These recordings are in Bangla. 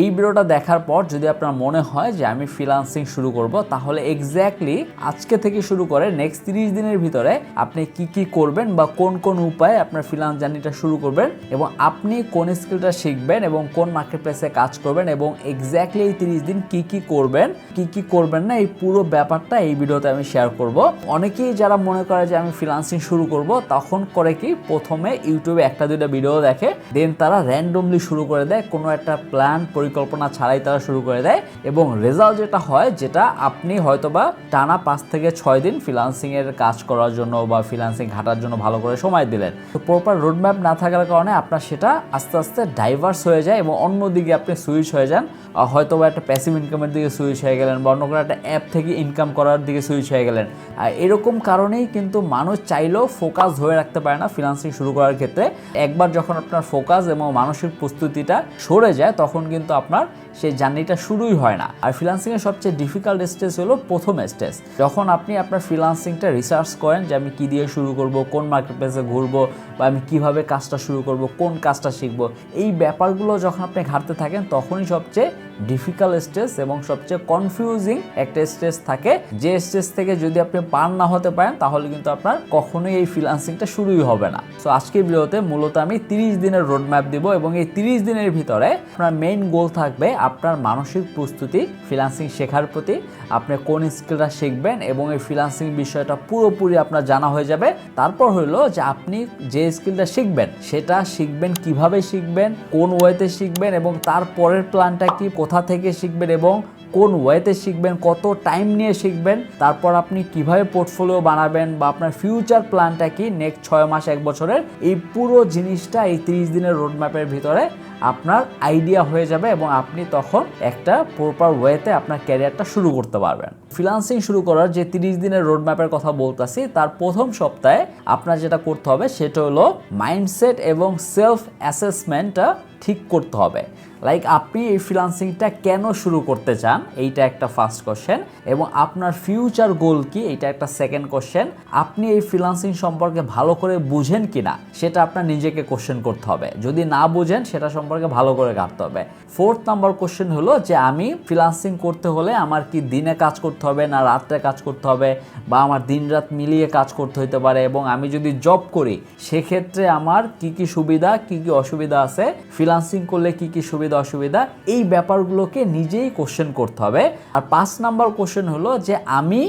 এই ভিডিওটা দেখার পর যদি আপনার মনে হয় যে আমি ফ্রিলান্সিং শুরু করব, তাহলে এক্স্যাক্টলি আজকে থেকে শুরু করে নেক্সট তিরিশ দিনের ভিতরে আপনি কি কি করবেন বা কোন কোন উপায়ে আপনার ফ্রিলান্স জার্নিটা শুরু করবেন এবং আপনি কোন স্কিলটা শিখবেন এবং কোন মার্কেট প্লেসে কাজ করবেন এবং এক্স্যাক্টলি এই তিরিশ দিন কি কি করবেন, কি কি করবেন না, এই পুরো ব্যাপারটা এই ভিডিওতে আমি শেয়ার করব। অনেকেই যারা মনে করে যে আমি ফ্রিলান্সিং শুরু করব, তখন করে কি প্রথমে ইউটিউবে একটা দুইটা ভিডিও দেখে দেন তারা র্যান্ডমলি শুরু করে দেয়, কোনো একটা প্ল্যান পরিকল্পনা ছাড়াই তারা শুরু করে দেয় এবং রেজাল্ট যেটা হয়, যেটা আপনি হয়তোবা টানা পাঁচ থেকে ছয় দিন ফ্রিলান্সিং এর কাজ করার জন্য বা ফ্রিলান্সিং ঘাটার জন্য ভালো করে সময় দিলেন। তো প্রপার রোডম্যাপ না থাকার কারণে আপনার সেটা আস্তে আস্তে ডাইভার্স হয়ে যায় এবং অন্যদিকে আপনি সুইচ হয়ে যান। হয়তো বা একটা প্যাসিভ ইনকামের দিকে সুইচ হয়ে গেলেন বা অন্য কোনো একটা অ্যাপ থেকে ইনকাম করার দিকে সুইচ হয়ে গেলেন। আর এরকম কারণেই কিন্তু মানুষ চাইলেও ফোকাস ধরে রাখতে পারে না ফ্রিলান্সিং শুরু করার ক্ষেত্রে। একবার যখন আপনার ফোকাস এবং মানসিক প্রস্তুতিটা সরে যায়, তখন কিন্তু আপনার সেই জার্নিটা শুরুই হয় না। আর ফ্রিলান্সিংয়ের সবচেয়ে ডিফিকাল্ট স্টেজ হলো প্রথম স্টেজ যখন আপনি আপনার ফ্রিলান্সিংটা রিসার্চ করেন যে আমি কী দিয়ে শুরু করব, কোন মার্কেট প্লেসে ঘুরবো বা আমি কীভাবে কাজটা শুরু করব, কোন কাজটা শিখব, এই ব্যাপারগুলো যখন আপনি ঘাটতে থাকেন, তখনই সবচেয়ে ডিফিকাল্ট স্টেজ এবং সবচেয়ে কনফিউজিং একটা স্টেজ থাকে। যে স্টেজ থেকে যদি আপনি পার না হতে পারেন, তাহলে কিন্তু আপনার কখনোই এই ফ্রিলান্সিংটা শুরুই হবে না। সো আজকের ভিডিওতে মূলত আমি তিরিশ দিনের রোড ম্যাপ দিব এবং এই তিরিশ দিনের ভিতরে আপনার মেইন গোল থাকবে আপনার মানসিক প্রস্তুতি ফ্রিলান্সিং শেখার প্রতি আপনি কোন স্কিলটা শিখবেন এবং এই ফ্রিলান্সিং বিষয়টা পুরোপুরি আপনার জানা হয়ে যাবে। তারপর হলো যে আপনি যে স্কিলটা শিখবেন, সেটা শিখবেন কীভাবে শিখবেন, কোন ওয়েতে শিখবেন এবং তারপরের প্ল্যানটা কি, কোথা থেকে শিখবেন এবং কোন ওয়েতে শিখবেন, কত টাইম নিয়ে শিখবেন, তারপর আপনি কীভাবে পোর্টফোলিও বানাবেন বা আপনার ফিউচার প্ল্যানটা কি নেক্সট ছয় মাস, এক বছরের, এই পুরো জিনিসটা এই তিরিশ দিনের রোড ম্যাপের ভিতরে আপনার আইডিয়া হয়ে যাবে এবং আপনি তখন একটা প্রপার ওয়েতে আপনার ক্যারিয়ারটা শুরু করতে পারবেন। ফ্রিলান্সিং শুরু করার যে তিরিশ দিনের রোড ম্যাপের কথা বলতেছি, তার প্রথম সপ্তাহে আপনার যেটা করতে হবে, সেটা হলো মাইন্ডসেট এবং সেলফ অ্যাসেসমেন্টটা ঠিক করতে হবে। লাইক আপনি এই ফ্রিলান্সিংটা কেন শুরু করতে চান? এইটা একটা ফার্স্ট কোশ্চেন এবং আপনার ফিউচার গোল কি? এইটা একটা সেকেন্ড কোশ্চেন আপনি এই ফ্রিলান্সিং সম্পর্কে ভালো করে বুঝেন কিনা সেটা আপনার নিজেকে কোশ্চেন করতে হবে। যদি না বুঝেন, সেটা সম্পর্কে ভালো করে কাটতে হবে। ফোর্থ নাম্বার কোশ্চেন হলো যে, আমি ফ্রিলান্সিং করতে হলে আমার কি দিনে কাজ করতে হবে, না রাত্রে কাজ করতে হবে, বা আমার দিন রাত মিলিয়ে কাজ করতে হতে পারে, এবং আমি যদি জব করি, সেক্ষেত্রে আমার কি কি সুবিধা, কি কি অসুবিধা আছে? ফ্রিলান্সিং করলে কি কি সুবিধা অসুবিধা, এই ব্যাপারগুলোকে নিজেই কোশ্চেন করতে হবে। আর পাঁচ নাম্বার কোশ্চেন হলো যে আমি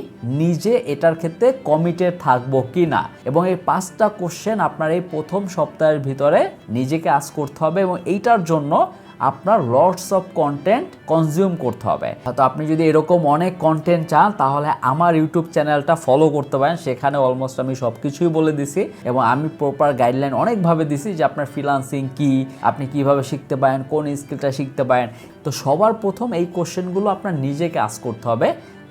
নিজে এটার ক্ষেত্রে কমিটেড থাকব কি না এবং এই পাঁচটা কোশ্চেন আপনার এই প্রথম সপ্তাহের ভিতরে নিজেকে আস করতে হবে এবং এইটার জন্য আপনার লটস অফ কন্টেন্ট কনজিউম করতে হবে। তো আপনি যদি এরকম অনেক কন্টেন্ট চান, তাহলে আমার ইউটিউব চ্যানেলটা ফলো করতে পারেন। সেখানে অলমোস্ট আমি সব কিছুই বলে দিছি এবং আমি প্রপার গাইডলাইন অনেকভাবে দিছি যে আপনার ফ্রিলান্সিং কি, আপনি কীভাবে শিখতে পারেন, কোন স্কিলটা শিখতে পারেন। তো সবার প্রথম এই কোশ্চেনগুলো আপনার নিজেকে আস করতে হবে।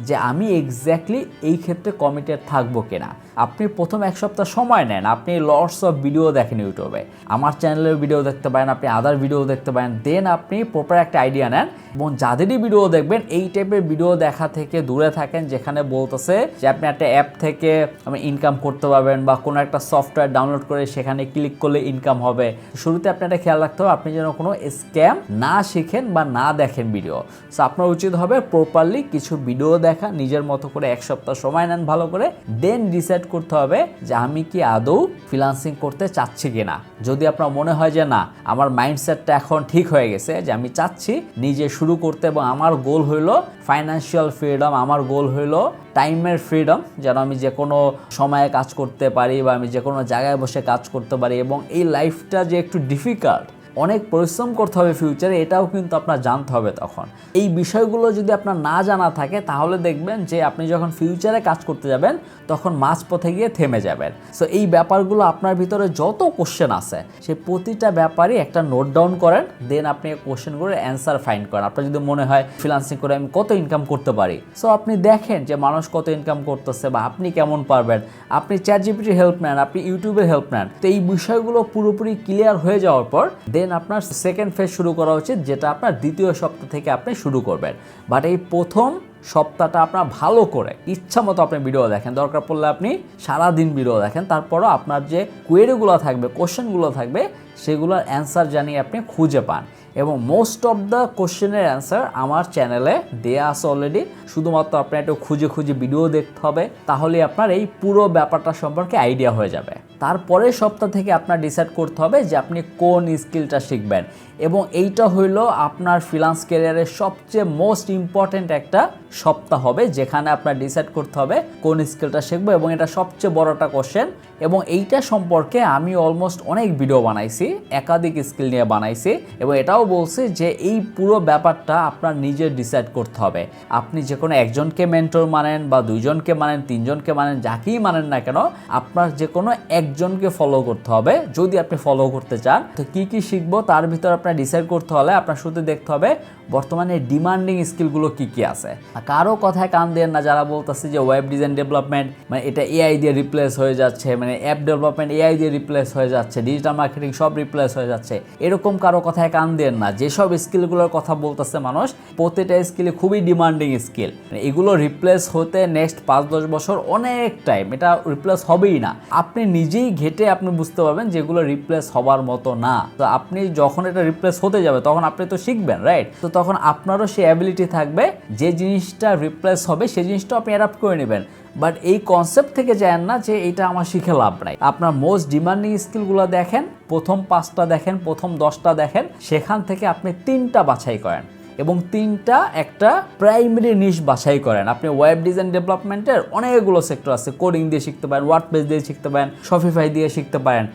যে আমি এক্স্যাক্টলি এই ক্ষেত্রে কমিটেড থাকব কিনা। আপনি প্রথম এক সপ্তাহ সময় নেন, আপনি লর্ডস অফ ভিডিও দেখেন ইউটিউবে আমার চ্যানেলের ভিডিও দেখতে পারেন, আপনি আদার ভিডিও দেখতে পারেন দেন আপনি প্রপার একটা আইডিয়া নেন এবং যাদেরই ভিডিও দেখবেন, এই টাইপের ভিডিও দেখা থেকে দূরে থাকেন, যেখানে বলতেছে যে আপনি একটা অ্যাপ থেকে আপনি ইনকাম করতে পারবেন বা কোনো একটা সফটওয়্যার ডাউনলোড করে সেখানে ক্লিক করলে ইনকাম হবে। শুরুতে আপনি একটা খেয়াল রাখতে হবে, আপনি যেন কোনো স্ক্যাম না শিখেন বা না দেখেন ভিডিও সো আপনার উচিত হবে প্রপারলি কিছু ভিডিও দেখা, নিজের মতো করে এক সপ্তাহ সময় নেন ভালো করে দেন ডিসাইড করতে হবে যে আমি কি আদৌ ফ্রিলান্সিং করতে চাচ্ছি কিনা। যদি আপনার মনে হয় যে না, আমার মাইন্ডসেটটা এখন ঠিক হয়ে গেছে যে আমি চাচ্ছি নিজে শুরু করতে এবং আমার গোল হইল ফাইন্যান্সিয়াল ফ্রিডম আমার গোল হইল টাইমের ফ্রিডম যেন আমি যে কোনো সময়ে কাজ করতে পারি বা আমি যে কোনো জায়গায় বসে কাজ করতে পারি এবং এই লাইফটা যে একটু ডিফিকাল্ট অনেক পরিশ্রম করতে হবে ফিউচারে এটাও কিন্তু আপনার জানতে হবে তখন। এই বিষয়গুলো যদি আপনার না জানা থাকে, তাহলে দেখবেন যে আপনি যখন ফিউচারে কাজ করতে যাবেন, তখন মাঝপথে গিয়ে থেমে যাবেন। সো এই ব্যাপারগুলো আপনার ভিতরে যত কোশ্চেন আছে, সেই প্রতিটা ব্যাপারই একটা নোট ডাউন করেন দেন আপনি কোশ্চেনগুলোর অ্যান্সার ফাইন্ড করেন। আপনার যদি মনে হয় ফ্রিলান্সিং করে আমি কত ইনকাম করতে পারি? সো আপনি দেখেন যে মানুষ কত ইনকাম করতেছে বা আপনি কেমন পারবেন। আপনি চ্যাট জিপিটির হেল্প নেন, আপনি ইউটিউবের হেল্প নেন। তো এই বিষয়গুলো পুরোপুরি ক্লিয়ার হয়ে যাওয়ার পর দেন আপনার সেকেন্ড ফেজ শুরু করা উচিত, যেটা আপনার দ্বিতীয় সপ্তাহ থেকে আপনি শুরু করবেন। বাট এই প্রথম সপ্তাহটা আপনার ভালো করে, ইচ্ছা মতো আপনি ভিডিও দেখেন। দরকার পড়লে আপনি সারাদিন ভিডিও দেখেন। তারপরও আপনার যে কোয়েরিগুলো থাকবে কোশ্চেনগুলো থাকবে, সেগুলোর অ্যান্সার জানিয়ে আপনি খুঁজে পান। এবং মোস্ট অফ দ্য কোশ্চেনের অ্যান্সার আমার চ্যানেলে দেয়া আছে অলরেডি শুধুমাত্র আপনার একটু খুঁজে খুঁজে ভিডিও দেখতে হবে তাহলে আপনার এই পুরো ব্যাপারটা সম্পর্কে আইডিয়া হয়ে যাবে। তারপরের সপ্তাহ থেকে আপনার ডিসাইড করতে হবে যে আপনি কোন স্কিলটা শিখবেন। এবং এইটা হইল আপনার ফ্রিলান্স ক্যারিয়ারের সবচেয়ে মোস্ট ইম্পর্ট্যান্ট একটা সপ্তাহ হবে, যেখানে আপনার ডিসাইড করতে হবে কোন স্কিলটা শিখব এবং এটা সবচেয়ে বড়টা কোশ্চেন এবং এইটা সম্পর্কে আমি অলমোস্ট অনেক ভিডিও বানাইছি, একাধিক স্কিল নিয়ে বানাইছি এবং এটাও বলছি যে এই পুরো ব্যাপারটা আপনার নিজের ডিসাইড করতে হবে। আপনি যে কোনো একজনকে মেন্টর মানেন বা দুইজনকে মানেন, তিনজনকে মানেন, যাকেই মানেন না কেন, আপনার যে কোনো একজনকে ফলো করতে হবে। যদি আপনি ফলো করতে চান, তো কি কি শিখব তার ভিতর আপনার ডিসাইড করতে হলে আপনার শুধু দেখতে হবে বর্তমানে ডিমান্ডিং স্কিলগুলো কি কি আছে। কারও কথায় কান দেন না যারা বলতেছে যে ওয়েব ডিজাইন ডেভেলপমেন্ট মানে এটা এআই দিয়ে রিপ্লেস হয়ে যাচ্ছে মানে অ্যাপ ডেভেলপমেন্ট এআই দিয়ে রিপ্লেস হয়ে যাচ্ছে ডিজিটাল মার্কেটিং সব রিপ্লেস হয়ে যাচ্ছে। এরকম কারও কথায় কান দেন না। যেসব স্কিলগুলোর কথা বলতেছে মানুষ, প্রতিটা স্কিলে খুবই ডিমান্ডিং স্কিল এগুলো রিপ্লেস হতে নেক্সট পাঁচ দশ বছর অনেক টাইম এটা রিপ্লেস হবেই না। আপনি নিজেই ঘেটে আপনি বুঝতে পারবেন যেগুলো রিপ্লেস হবার মতো না। তো আপনি যখন এটা রিপ্লেস হতে যাবে, তখন আপনি তো শিখবেন রাইট তো তখন আপনারও সেই অ্যাবিলিটি থাকবে যে জিনিসটা রিপ্লেস হবে, সেই জিনিসটা আপনি অ্যাডাপ্ট করে নেবেন। বাট এই কনসেপ্ট থেকে যায় না যে এটা আমার শিখে লাভ নাই। আপনার মোস্ট ডিমান্ডিং স্কিলগুলো দেখেন, প্রথম পাঁচটা দেখেন, প্রথম দশটা দেখেন, সেখান থেকে আপনি তিনটা বাছাই করেন। এবং তিনটা একটা প্রাইমারি নিশ বাছাই করেন। আপনি ওয়েব ডিজাইন ডেভেলপমেন্টের অনেকগুলো সেক্টর আছে। কোডিং দিয়ে শিখতে পারেন ওয়ার্ড পেজ দিয়ে শিখতে পারেন শপিফাই দিয়ে শিখতে পারেন।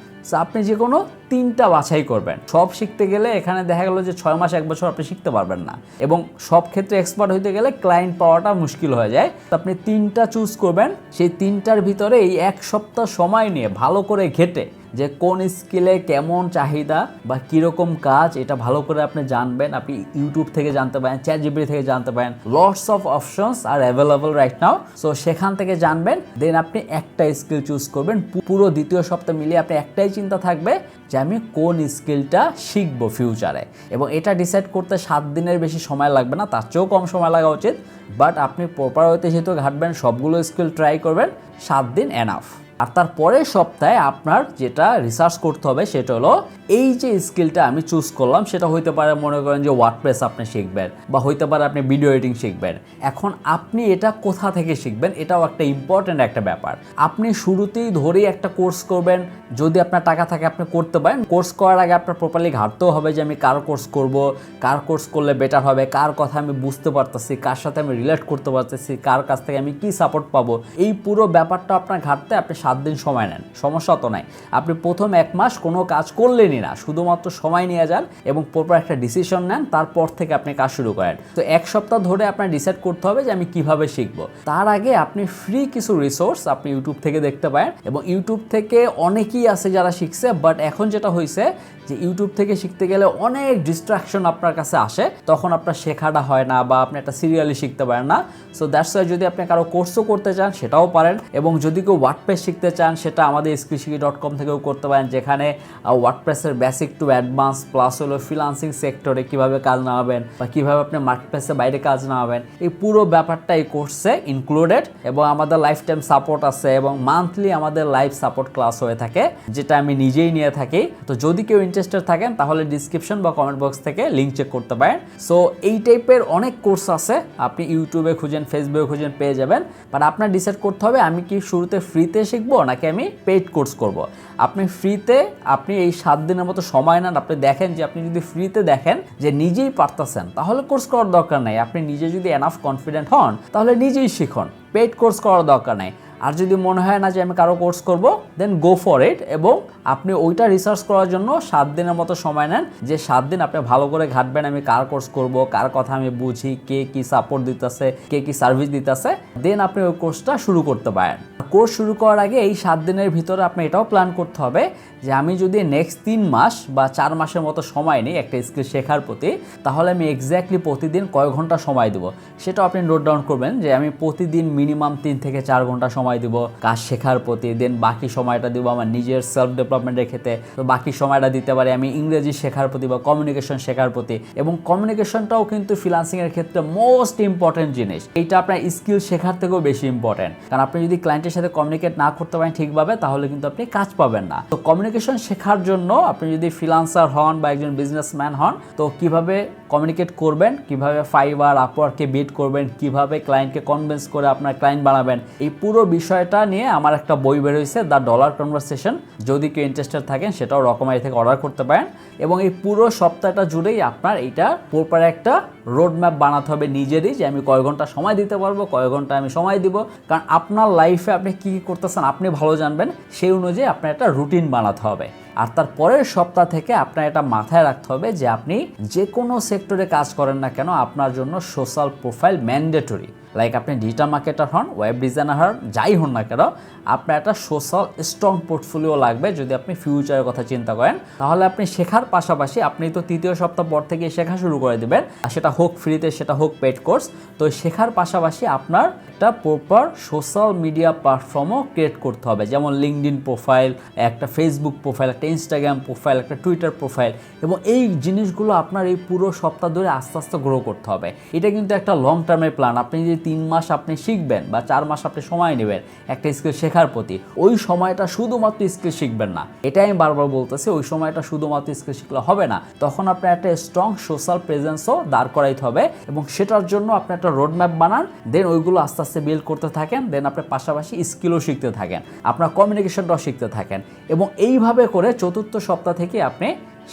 আপনি যে কোনো তিনটা বাছাই করবেন। সব শিখতে গেলে এখানে দেখা গেল যে ছয় মাস, এক বছর আপনি শিখতে পারবেন না। এবং সব ক্ষেত্রে এক্সপার্ট হইতে গেলে ক্লায়েন্ট পাওয়াটা মুশকিল হয়ে যায়। তো আপনি তিনটা চুজ করবেন। সেই তিনটার ভিতরে এই এক সপ্তাহ সময় নিয়ে ভালো করে ঘেটে যে কোন স্কিলে কেমন চাহিদা বা কীরকম কাজ, এটা ভালো করে আপনি জানবেন। আপনি ইউটিউব থেকে জানতে পারেন চ্যাট জিবি থেকে জানতে পারেন। Lots of options R available right now so সেখান থেকে জানবেন দেন আপনি একটা স্কিল চুজ করবেন। পুরো দ্বিতীয় সপ্তাহ মিলিয়ে আপনি একটাই চিন্তা থাকবে যে আমি কোন স্কিলটা শিখব ফিউচারে এবং এটা ডিসাইড করতে সাত দিনের বেশি সময় লাগবে না, তার চেয়েও কম সময় লাগা উচিত। বাট আপনি প্রপার হইতে যেহেতু ঘাটবেন, সবগুলো স্কিল ট্রাই করবেন, সাত দিন এনাফ আর তার পরের সপ্তাহে আপনার যেটা রিসার্চ করতে হবে সেটা হলো এই যে স্কিলটা আমি চুজ করলাম, সেটা হইতে পারে মনে করেন যে ওয়ার্ডপ্রেস আপনি শিখবেন বা হইতে পারে আপনি ভিডিও এডিটিং শিখবেন। এখন আপনি এটা কোথা থেকে শিখবেন এটাও একটা ইম্পর্ট্যান্ট একটা ব্যাপার। আপনি শুরুতেই ধরেই একটা কোর্স করবেন, যদি আপনার টাকা থাকে আপনি করতে পারেন। কোর্স করার আগে আপনার প্রপারলি ঘাটতেও হবে যে আমি কার কোর্স করব, কার কোর্স করলে বেটার হবে, কার কথা আমি বুঝতে পারতেছি, কার সাথে আমি রিলেট করতে পারতেছি, কার কাছ থেকে আমি কি সাপোর্ট পাবো। এই পুরো ব্যাপারটা আপনার ঘাটতে আপনি সাত দিন সময় নেন। সমস্যা তো নাই। আপনি প্রথম এক মাস কোনো কাজ করলেনই না। শুধুমাত্র সময় নিয়ে যান এবং প্রপার একটা ডিসিশন নেন, তারপর থেকে আপনি কাজ শুরু করেন। তো এক সপ্তাহ ধরে আপনার ডিসাইড করতে হবে যে আমি কীভাবে শিখব। তার আগে আপনি ফ্রি কিছু রিসোর্স আপনি ইউটিউব থেকে দেখতে পারেন এবং ইউটিউব থেকে অনেকেই আছে যারা শিখছে বাট এখন যেটা হয়েছে যে ইউটিউব থেকে শিখতে গেলে অনেক ডিস্ট্রাকশন আপনার কাছে আসে। তখন আপনার শেখাটা হয় না বা আপনি একটা সিরিয়ালি শিখতে পারেন না। সো দ্যাটস যদি আপনি কারও কোর্সও করতে চান, সেটাও পারেন এবং যদি কেউ ওয়ার্ডপ্রেস শিখতে চান, সেটা আমাদের স্কিলশিকি ডট কম থেকেও করতে পারেন, যেখানে ওয়ার্ডপ্রেসের বেসিক টু অ্যাডভান্স প্লাস হলো ফ্রিলান্সিং সেক্টরে কীভাবে কাজ নামাবেন, বা কীভাবে আপনি মার্কেটপ্লেসে বাইরে কাজ নামাবেন, এই পুরো ব্যাপারটা এই কোর্সে ইনক্লুডেড এবং আমাদের লাইফ টাইম সাপোর্ট আছে, এবং মান্থলি আমাদের লাইভ সাপোর্ট ক্লাস হয়ে থাকে, যেটা আমি নিজেই নিয়ে থাকি। তো যদি কেউ ইন্টারেস্টেড থাকেন, তাহলে ডিসক্রিপশন বা কমেন্ট বক্স থেকে লিঙ্ক চেক করতে পারেন। সো এই টাইপের অনেক কোর্স আছে, আপনি ইউটিউবে খুঁজেন ফেসবুকে খুঁজেন, পেয়ে যাবেন। বাট আপনার ডিসাইড করতে হবে, আমি কি শুরুতে ফ্রিতে শিখব নাকি আমি পেইড কোর্স করব। আপনি ফ্রিতে আপনি এই সাত দিনের মতো সময় নেন, আপনি দেখেন যে আপনি যদি ফ্রিতে দেখেন যে নিজেই পারতেছেন, তাহলে কোর্স করার দরকার নাই। আপনি নিজে যদি এনাফ কনফিডেন্ট হন, তাহলে নিজেই শিখুন। পেইড কোর্স করার দরকার নাই। আর যদি মনে হয় না যে আমি কারও কোর্স করব দেন গো ফর ইট এবং আপনি ওইটা রিসার্চ করার জন্য সাত দিনের মতো সময় নেন যে সাত দিন আপনি ভালো করে ঘাটবেন আমি কার কোর্স করব, কার কথা আমি বুঝি, কে কি সাপোর্ট দিতেছে, কে কি সার্ভিস দিতেছে দেন আপনি ওই কোর্সটা শুরু করতে পারেন। কোর্স শুরু করার আগে এই সাত দিনের ভিতরে আপনি এটাও প্ল্যান করতে হবে যে আমি যদি নেক্সট তিন মাস বা চার মাসের মতো সময় নিই একটা স্কিল শেখার প্রতি, তাহলে আমি এক্স্যাক্টলি প্রতিদিন কয় ঘণ্টা সময় দেবো? সেটাও আপনি নোট ডাউন করবেন যে আমি প্রতিদিন মিনিমাম তিন থেকে চার ঘণ্টা সময় সময় দিব, কাজ শেখার প্রতি দেন বাকি সময়টা দিব আমার নিজের সেলফ ডেভেলপমেন্টের ক্ষেত্রে। তো বাকি সময়টা দিতে পারি আমি ইংরেজি শেখার প্রতি বা কমিউনিকেশন শেখার প্রতি। এবং কমিউনিকেশনটাও কিন্তু ফ্রিলান্সিং এর ক্ষেত্রে মোস্ট ইম্পর্টেন্ট জিনিস। এইটা আপনার স্কিল শেখার থেকেও বেশি ইম্পর্টেন্ট কারণ আপনি যদি ক্লায়েন্টের সাথে কমিউনিকেট না করতে পারেন ঠিকভাবে, তাহলে কিন্তু আপনি কাজ পাবেন না। তো কমিউনিকেশন শেখার জন্য আপনি যদি ফ্রিলান্সার হন বা একজন বিজনেসম্যান হন, তো কীভাবে কমিউনিকেট করবেন, কীভাবে ফাইবার আপওয়ার্ককে বিট করবেন, কীভাবে ক্লায়েন্টকে কনভিন্স করে আপনার ক্লায়েন্ট বানাবেন, এই পুরো বিষয়টা নিয়ে আমার একটা বই বের হয়েছে দ্য ডলার কনভারসেশন যদি কেউ ইন্টারেস্টেড থাকেন, সেটাও রকমারি থেকে অর্ডার করতে পারেন। এবং এই পুরো সপ্তাহটা জুড়েই আপনার এইটা প্রপার একটা রোড ম্যাপ বানাতে হবে নিজেরই যে আমি কয় ঘণ্টা সময় দিতে পারব, কয় ঘণ্টা আমি সময় দিব। কারণ আপনার লাইফে আপনি কী কী করতেছেন আপনি ভালো জানবেন, সেই অনুযায়ী আপনার একটা রুটিন বানাতে হবে। আর তার পরের সপ্তাহ থেকে আপনার এটা মাথায় রাখতে হবে যে আপনি যে কোনো সেক্টরে কাজ করেন না কেন, আপনার জন্য সোশ্যাল প্রোফাইল ম্যান্ডেটরি লাইক আপনি ডিজিটাল মার্কেটার হন ওয়েব ডিজাইনার হন, যাই হন না কেন, আপনার একটা সোশ্যাল স্ট্রং পোর্টফোলিও লাগবে যদি আপনি ফিউচারের কথা চিন্তা করেন। তাহলে আপনি শেখার পাশাপাশি আপনি তো তৃতীয় সপ্তাহ পর থেকে শেখা শুরু করে দেবেন, আর সেটা হোক ফ্রিতে, সেটা হোক পেড কোর্স তো শেখার পাশাপাশি আপনার একটা প্রপার সোশ্যাল মিডিয়া প্ল্যাটফর্মও ক্রিয়েট করতে হবে। যেমন লিঙ্কডিন প্রোফাইল একটা ফেসবুক প্রোফাইল একটা ইনস্টাগ্রাম প্রোফাইল একটা টুইটার প্রোফাইল এবং এই জিনিসগুলো আপনার এই পুরো সপ্তাহ ধরে আস্তে আস্তে গ্রো করতে হবে। এটা কিন্তু একটা লং টার্মের প্ল্যান আপনি যদি তিন মাস আপনি শিখবেন বা চার মাস আপনি সময় নেবেন একটা স্কিল শেখার প্রতি, ওই সময়টা শুধুমাত্র স্কিল শিখবেন না। এটাই আমি বারবার বলতেছি, ওই সময়টা শুধুমাত্র স্কিল শিখলে হবে না। তখন আপনার একটা স্ট্রং সোশ্যাল প্রেজেন্সও দাঁড় করাইতে হবে এবং সেটার জন্য আপনি একটা রোডম্যাপ বানান দেন ওইগুলো আস্তে আস্তে বিল্ড করতে থাকেন দেন আপনি পাশাপাশি স্কিলও শিখতে থাকেন, আপনার কমিউনিকেশনটাও শিখতে থাকেন এবং এইভাবে করে চতুর্থ সপ্তাহ থেকে আপনি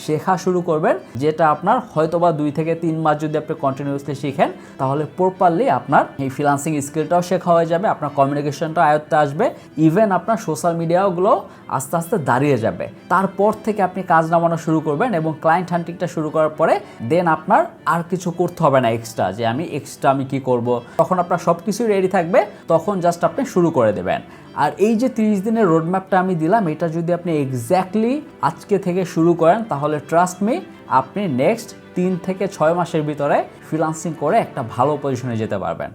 শেখা শুরু করবেন, যেটা আপনার হয়তোবা দুই থেকে তিন মাস যদি আপনি কন্টিনিউসলি শিখেন, তাহলে প্রপারলি আপনার এই ফ্রিলান্সিং স্কিলটাও শেখা হয়ে যাবে, আপনার কমিউনিকেশনটা আয়ত্তে আসবে ইভেন আপনার সোশ্যাল মিডিয়াগুলো আস্তে আস্তে দাঁড়িয়ে যাবে। তারপর থেকে আপনি কাজ নামানো শুরু করবেন এবং ক্লায়েন্ট হান্টিংটা শুরু করার পরে দেন আপনার আর কিছু করতে হবে না এক্সট্রা যে আমি এক্সট্রা আমি কি করব? তখন আপনার সব কিছুই রেডি থাকবে, তখন জাস্ট আপনি শুরু করে দেবেন। আর এই যে তিরিশ দিনের রোডম্যাপটা আমি দিলাম, এটা যদি আপনি এক্স্যাক্টলি আজকে থেকে শুরু করেন, তাহলে ট্রাস্ট মি আপনি নেক্সট তিন থেকে ছয় মাসের ভিতরে ফ্রিলান্সিং করে একটা ভালো পজিশনে যেতে পারবেন।